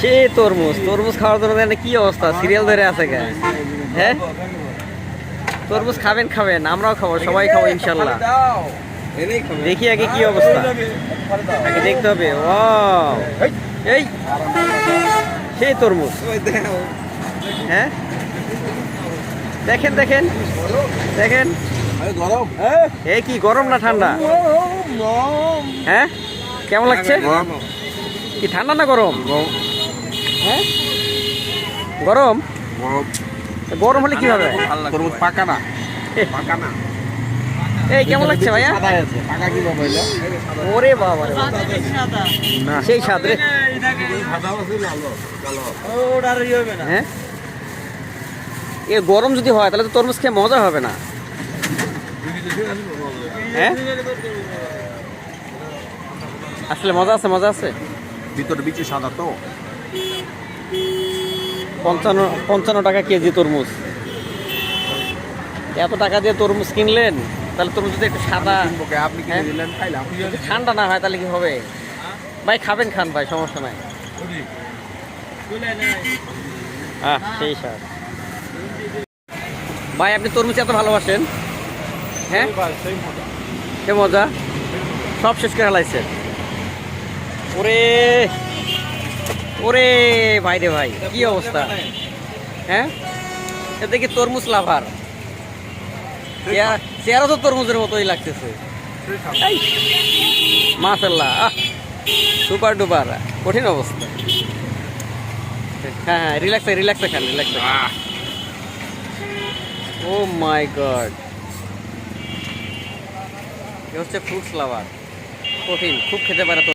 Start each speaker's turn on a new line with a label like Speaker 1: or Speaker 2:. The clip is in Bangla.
Speaker 1: সে তরমুজ তরমুজ খাওয়ার জন্য কি অবস্থা, সিরিয়াল ধরে আছে হ্যাঁ? তরমুজ খাবেন খাবেন, আমরাও খাব, সবাই খাব, ইনশাল্লাহ। দেখি আগে কি অবস্থা। আগে দেখতে হবে ও এই, সেই তরমুজ। হ্যাঁ? দেখেন দেখেন। দেখেন।
Speaker 2: গরম
Speaker 1: এই কি গরম না ঠান্ডা? হ্যাঁ? কেমন লাগছে? কি ঠান্ডা না গরম? হ্যাঁ? গরম? গরম। হলে কি হবে?
Speaker 2: পাকা না? পাকা না?
Speaker 1: এই কেমন লাগছে ভাইয়া? ওরে বাবা সেই স্বাদ রে।
Speaker 2: সাদা আছে লালো কালো
Speaker 3: ওটা আর হবে না।
Speaker 1: হ্যাঁ? এ গরম যদি হয় তাহলে তো তরমুজ খেয়ে মজা হবে না। হ্যাঁ? আসলে মজা আছে মজা আছে?
Speaker 2: ভিতরে বিচি সাদা তো।
Speaker 1: পঞ্চান্ন পঞ্চান্ন টাকা কেজি তরমুজ। এত টাকা দিয়ে তরমুজ কিনলেন তাহলে তরমুজ যদি একটু সাদা
Speaker 2: আপনি
Speaker 1: হ্যাঁ? ঠান্ডা না হয় তাহলে কি হবে? ভাই খাবেন খান ভাই সমস্যা
Speaker 3: নাই।
Speaker 1: হ্যাঁ সেই স্বাদ ভাই আপনি তরমুজ এত ভালোবাসেন? হ্যাঁ? কে মজা। সব শেষ করে হালাইছেন ওরে! ওরে ভাই রে ভাই কি অবস্থা? হ্যাঁ? এ দেখি তরমুজ লাভার। চেহারা তো তরমুজের মতোই লাগতেছে। মাশাল্লাহ সুপার ডুপার কঠিন অবস্থা। হ্যাঁ হ্যাঁ রিল্যাক্সে রিল্যাক্সে খান রিল্যাক্সে খান। ও মাই গড এ হচ্ছে ফ্রুটস লাভার কঠিন খুব খেতে পারে তো।